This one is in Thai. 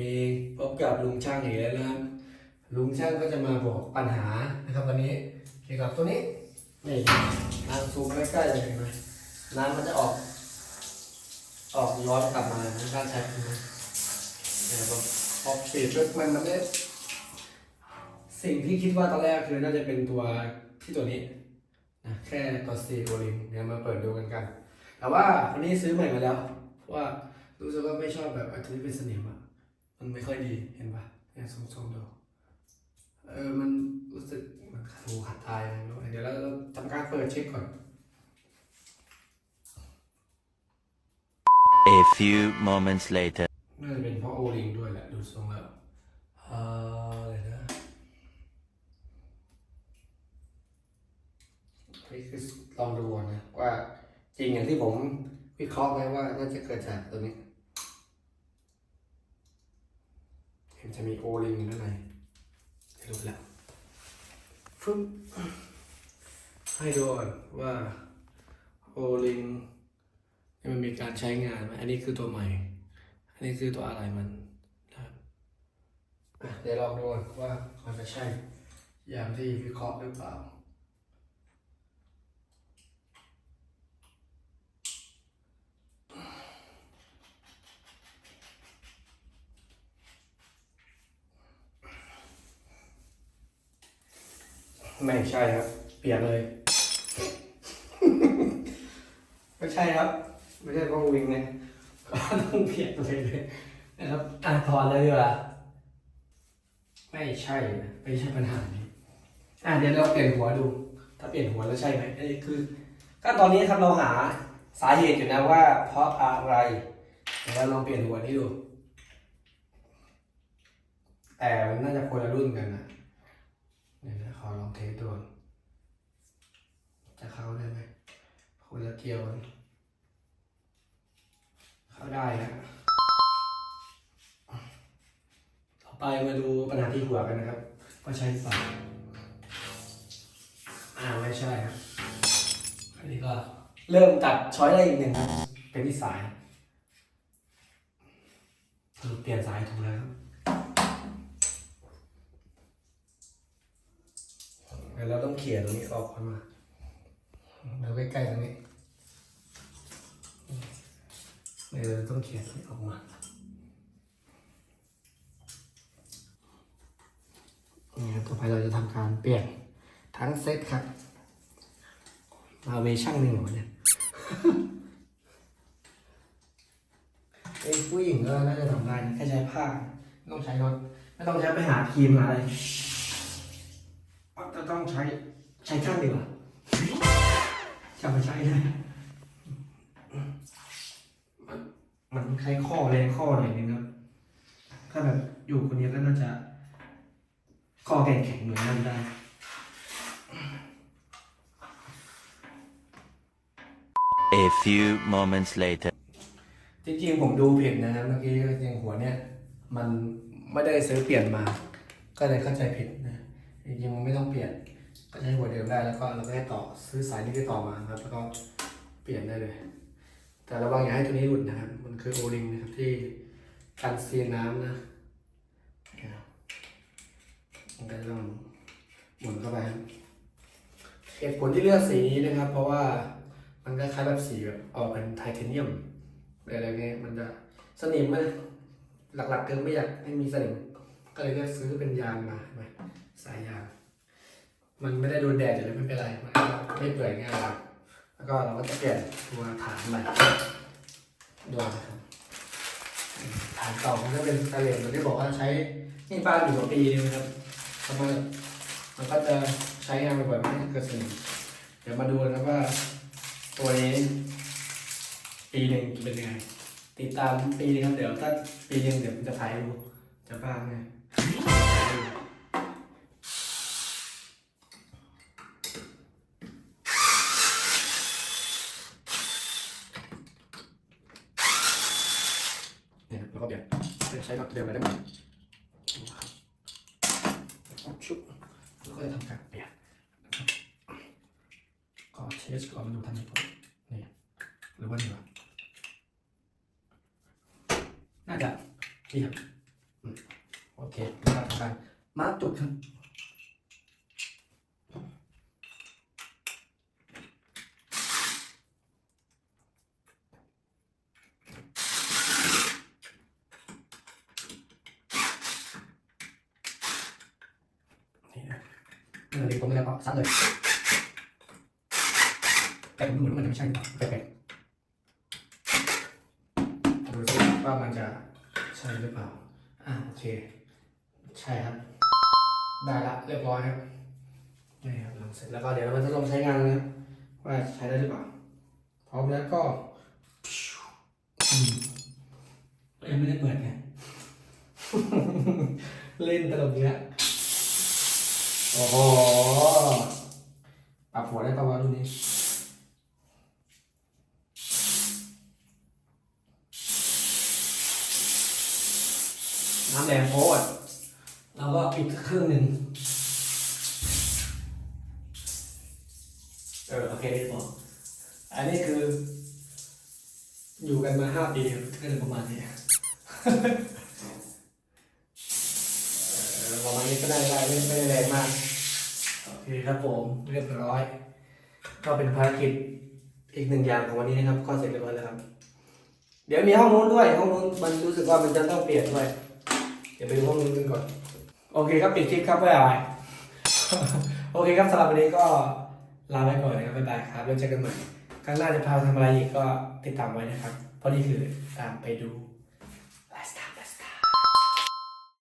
มีพบกับลุงช่างอีกแล้วนะครับ ลุงช่างก็จะมาบอกปัญหานะครับวันนี้เกี่ยวกับตัวนี้นี่ทางซูมใกล้ๆเลยเห็นไหมน้ำมันจะออก ออกย้อนกลับมานะถ้าใช้นะเนี่ยพอพอปิดปุ๊บมันมันได้สิ่งที่คิดว่าตอนแรกคือน่าจะเป็นตัวที่ตัวนี้นะแค่ตัวซีโอลินเดี๋ยวมาเปิดดูกันกัน แต่ว่าวันนี้ซื้อใหม่มาแล้วเพราะว่ารู้สึกว่าไม่ชอบแบบอันที่เป็นสนิมอะ มันไม่ค่อยดีเห็นปะเนี่ยทรงๆดูเออมันรู้สึกมันขาดหูขาดตายอะไรไม่รู้เดี๋ยวเราเราทำการเปิดเช็คก่อน A few moments later. น่าจะเป็นเพราะโอลิงด้วยแหละ ดูทรงแล้วเอ่ออะไรนะนี่คือลองดูก่อนนะว่าจริงอย่างที่ผมวิเคราะห์ไหมว่าน่าจะเกิดจากตัวนี้็นจะมีโอลิงอยู่ด้านในให้ดูแล้วฟึ๊บให้ดูก่อนว่าโอลิงมันมีการใช้งานไหมอันนี้คือตัวใหม่ อันนี้คือตัวอะไรมันนะครับเดี๋ยวลองดูว่ามันจะใช่อย่างที่วิเคราะห์หรือเปล่า ไม่ใช่ครับ เปลี่ยนเลย ไม่ใช่ครับ ไม่ใช่เพราะวิงเนี่ยก็ต้องเปลี่ยนเลยเลยนะครับอะถอนเลยดีกว่าไม่ใช่นะไม่ใช่ปัญหานี้อะเดี๋ยวเราเปลี่ยนหัวดู ถ้าเปลี่ยนหัวแล้วใช่ไหมอันนี้คือขั้นตอนนี้ครับเราหาสาเหตุอยู่นะว่า เพราะอะไรเดี๋ยวเราลองเปลี่ยนหัวนี้ดู แต่มันน่าจะคนละรุ่นกันนะ เดี๋ยวนะขอลองเทสดูก่อนจะเข้าได้ไหมคนละเกียวเข้าได้นะต่อไปมาดูปัญหาที่หัวกันนะครับว่าใช่หรือเปล่าอ่าไม่ใช่ครับอันนี้ก็เริ่มตัดช้อยได้อีกหนึ่งครับเป็นที่สายสรุปเปลี่ยนสายถูกแล้วครับ เดี๋ยวเราต้องเขี่ยตรงนี้ออกก่อนมาเราใกล้ๆตรงนี้เดี๋ยวเราต้องเขี่ยตรงนี้ออกมาเนี่ครับต่อไปเราจะทำการเปลี่ยนทั้งเซตครับมาเวชั่งหนึ่งเหรอเนี่ยไอ้ผู้หญิงก็น่าจะทำได้นแค่ใช้ผ้าไม่ต้องใช้รถ ไม่ต้องใช้ไปหาครีมมาอะไร ต้องใช้ใช้ข้างดีกว่าจะมาใช้นะมันมันใช้ข้อแรงข้อหน่อยนึงครับ ถ้าแบบอยู่คนเดียวก็น่าจะข้อแข็งแข็งๆเหมือนนั่นได้ A few moments later. จริงๆผมดูผิดนะครับเมื่อกี้ยังหัวเนี่ย มันไม่ได้ซื้อเปลี่ยนมา ก็เลยเข้าใจผิดนะ จริงๆมันไม่ต้องเปลี่ยนก็ใช้หัวเดิมได้แล้วก็เราก็ให้ต่อซื้อสายนี้ที่ต่อมาครับ แล้วก็เปลี่ยนได้เลย แต่ระวังอย่าให้ตัวนี้หลุดนะครับ มันคือโอลิงนะครับที่กันเซียนน้ำนะมันก็จะต้องหมุนเข้าไปครับเหตุผลที่เลือกสีนี้นะครับ เพราะว่ามันก็คล้ายแบบสีแบบออกเป็นไทเทเนียมอะไรเงี้ยมันจะสนิมไหมหลักๆคือไม่อยากให้มีสนิมก็เลยเลือกซื้อเป็นยางมาไหม สายยาง มันไม่ได้โดนแดดอยู่แล้วไม่เป็นไรมันก็ไม่เปื่อยง่ายครับ แล้วก็เราก็จะเปลี่ยนตัวฐานใหม่ดูนะครับฐานเก่ามันก็เป็นสแตนเลสเหมือนที่บอกว่าใช้นี่บ้านอยู่มาปีนึงครับทำไมมันก็จะใช้งานบ่อยๆไม่ให้เกิดสนิมเดี๋ยวมาดูนะว่า ตัวนี้ปีหนึ่งเป็นยังไงติดตามปีนึงครับเดี๋ยวถ้าปีหนึ่งเดี๋ยวผมจะถ่ายให้ดูจะบ้างไงเนี่ยครับ แล้วก็เปลี่ยนใช้น็อตเดิมเลยได้ไหมชุบแล้วก็จะทำการเปลี่ยนก็เทสก่อนมาดูทันทีผมนี่หรือว่านี่วะน่าจะนี่ครับโอเคมาทำการมาจุดครับ เออเด็กผมไม่ได้ก็ซัดเลย แต่ผมดูเหมือนว่ามันจะไม่ใช่หรอกแปลกๆดูสิว่ามันจะใช่หรือเปล่า อ่าโอเค ใช่ครับ ได้ละเรียบร้อยครับนี่ครับลองเสร็จแล้วก็เดี๋ยวเรามาทดลองใช้งานนะครับว่าใช้ได้หรือเปล่า พร้อมแล้วก็ยังไม่ได้เปิดไงเล่นตลกเนี้ย โอ้โหปรับหัวได้ปะวะรุ่นนี้น้ำแดงโพดเราก็ปิดเครื่องหนึ่งเออโอเคได้พออันนี้คือ อยู่กันมาห้าปีก็จะประมาณนี้ ประมาณนี้ก็ได้ได้ไม่ไม่ได้แรงมากโอเคครับผมเรียบร้อย ก็เป็นภารกิจอีกหนึ่งอย่างของวันนี้นะครับ ก็เสร็จเรียบร้อยแล้วครับ เดี๋ยวมีห้องนู้นด้วย ห้องนู้นมันรู้สึกว่ามันจะต้องเปลี่ยนด้วย เดี๋ยวไปดูห้องนู้นกันก่อน โอเคครับปิดคลิปครับบ๊ายบายโอเคครับสำหรับวันนี้ก็ลาไปก่อนนะครับบ๊ายบายครับแล้วเจอกันใหม่ครั้งหน้าจะพาทำอะไรอีกก็ติดตามไว้นะครับ เพราะนี่คือตามไปดู